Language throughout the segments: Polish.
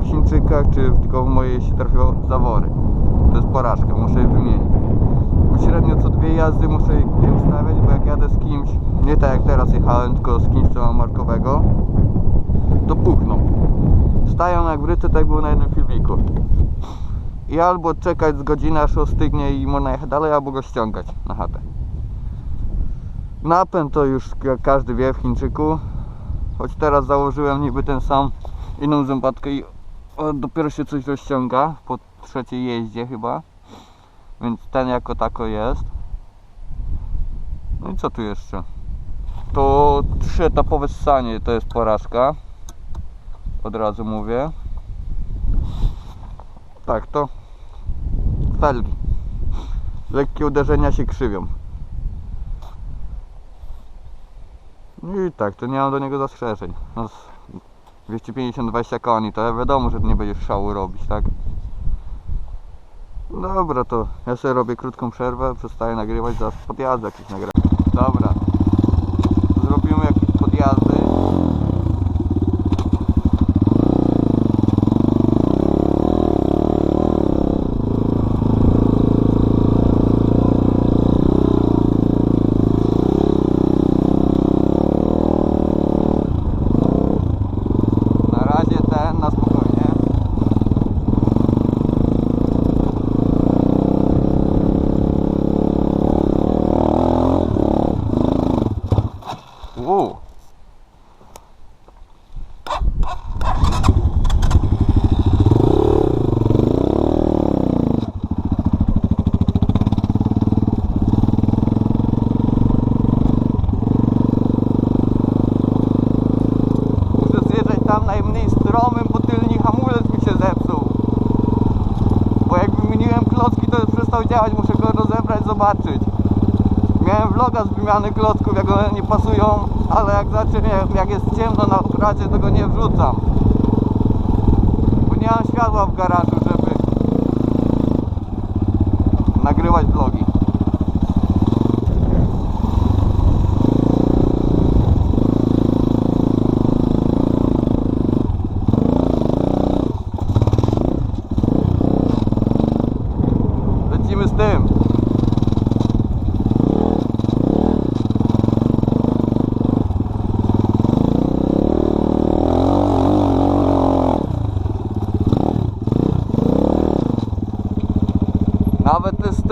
tych Chińczykach, czy tylko w mojej się trafiło zawory. To jest porażka, muszę je wymienić. Bo średnio co dwie jazdy muszę je ustawiać, bo jak jadę z kimś, nie tak jak teraz jechałem, tylko z kimś, co ma markowego, to puchną. Stają jak wryte, tak było na jednym filmiku. I albo czekać z godziny aż ostygnie i można jechać dalej, albo go ściągać na chatę. Napęd to już każdy wie w Chińczyku. Choć teraz założyłem niby ten sam, inną zębatkę i dopiero się coś rozciąga po trzeciej jeździe chyba. Więc ten jako tako jest. No i co tu jeszcze? To trzyetapowe ssanie to jest porażka. Od razu mówię. Tak, to felgi. Lekkie uderzenia się krzywią. No I tak, to nie mam do niego zastrzeżeń. No, 250-20 koni, to wiadomo, że nie będziesz szału robić, tak? Dobra, to ja sobie robię krótką przerwę, przestaję nagrywać, zaraz podjazdy jakieś nagram. Dobra. Zrobimy jakieś podjazdy. Na razie ten na spokojnie. Uuu. Muszę zjeżdżać tam najmniej stromym, bo tylny hamulec mi się zepsuł. Bo jak wymieniłem klocki, to już przestał działać, muszę go rozebrać, zobaczyć. Miałem vloga z wymiany klocków, jak one nie pasują, ale jak zacznie, jak jest ciemno na razie, to go nie wrzucam. Bo nie mam światła w garażu, żeby nagrywać vlogi.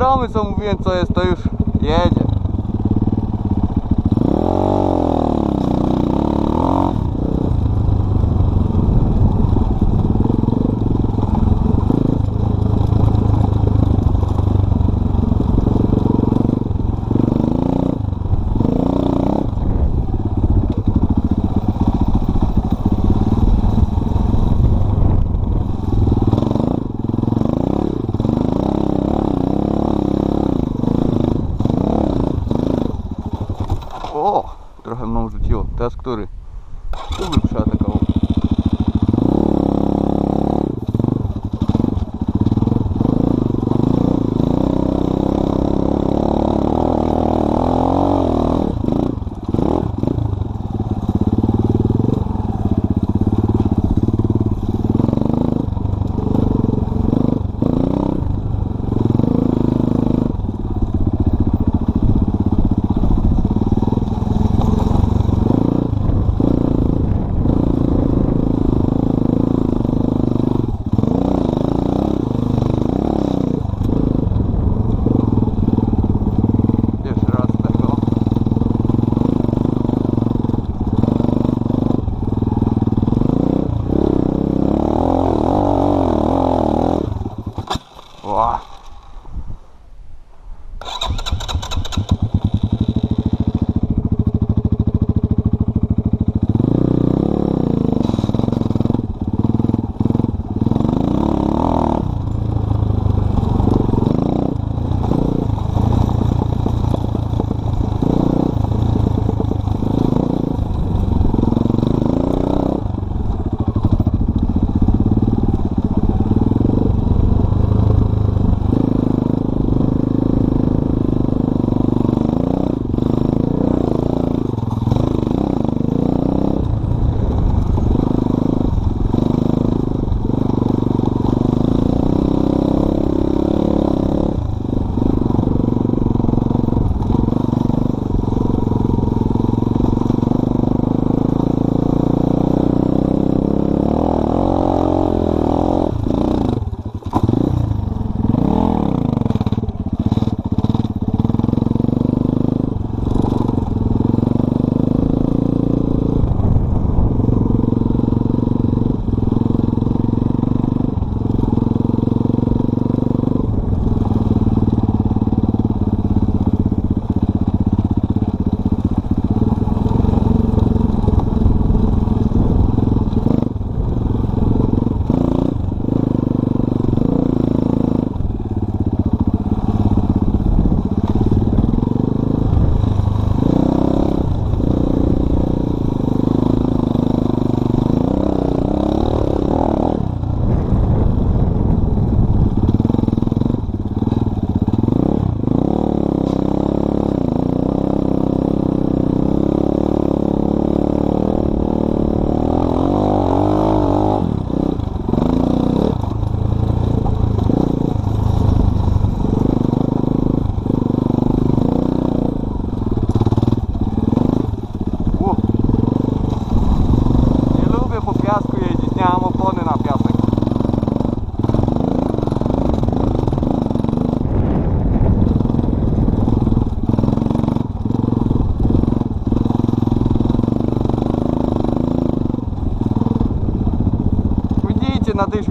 Stromy, co mówiłem, co jest, to już jedzie. гарно влетіло. Тест, который улипша така.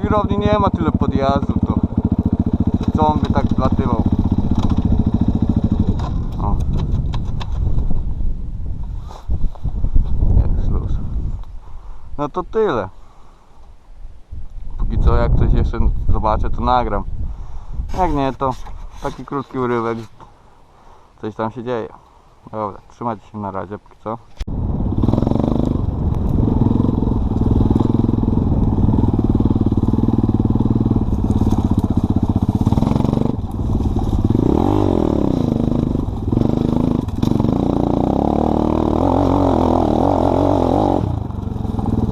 Żwirowni nie ma tyle podjazdów, to co on by tak zlatywał? O. No to tyle. Póki co jak coś jeszcze zobaczę to nagram. Jak nie to taki krótki urywek. Coś tam się dzieje. Dobra, trzymajcie się na razie póki co.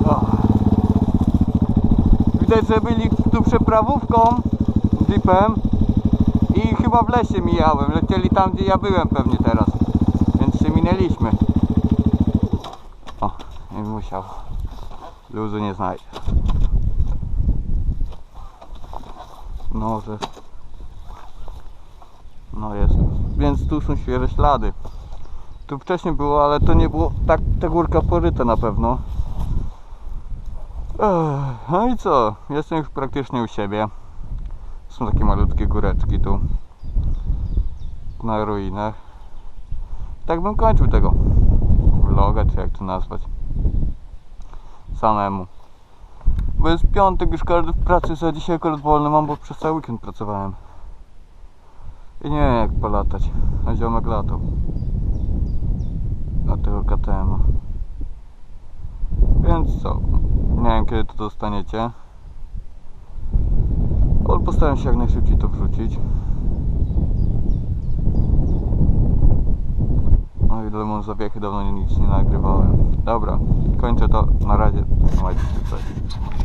O. Widać, że byli tu przeprawówką, jeepem i chyba w lesie mijałem. Lecieli tam, gdzie ja byłem pewnie teraz. Więc się minęliśmy. O, nie musiał. Luzu nie znajdzie. No, że... No jest. Więc tu są świeże ślady. Tu wcześniej było, ale to nie było tak ta górka poryta na pewno. No i co? Jestem już praktycznie u siebie. Są takie malutkie góreczki tu. Na ruinach. Tak bym kończył tego vloga, czy jak to nazwać. Samemu. Bo jest piątek, już każdy w pracy, za dzisiaj akurat wolny mam, bo przez cały weekend pracowałem. I nie wiem jak polatać. A ziomek latał. Na tego KTM. Więc co? Nie wiem kiedy to dostaniecie. Ale postaram się jak najszybciej to wrzucić. No i lemon zawiechy dawno nic nie nagrywałem. Dobra, kończę to. Na razie. Trzymajcie się. Cześć.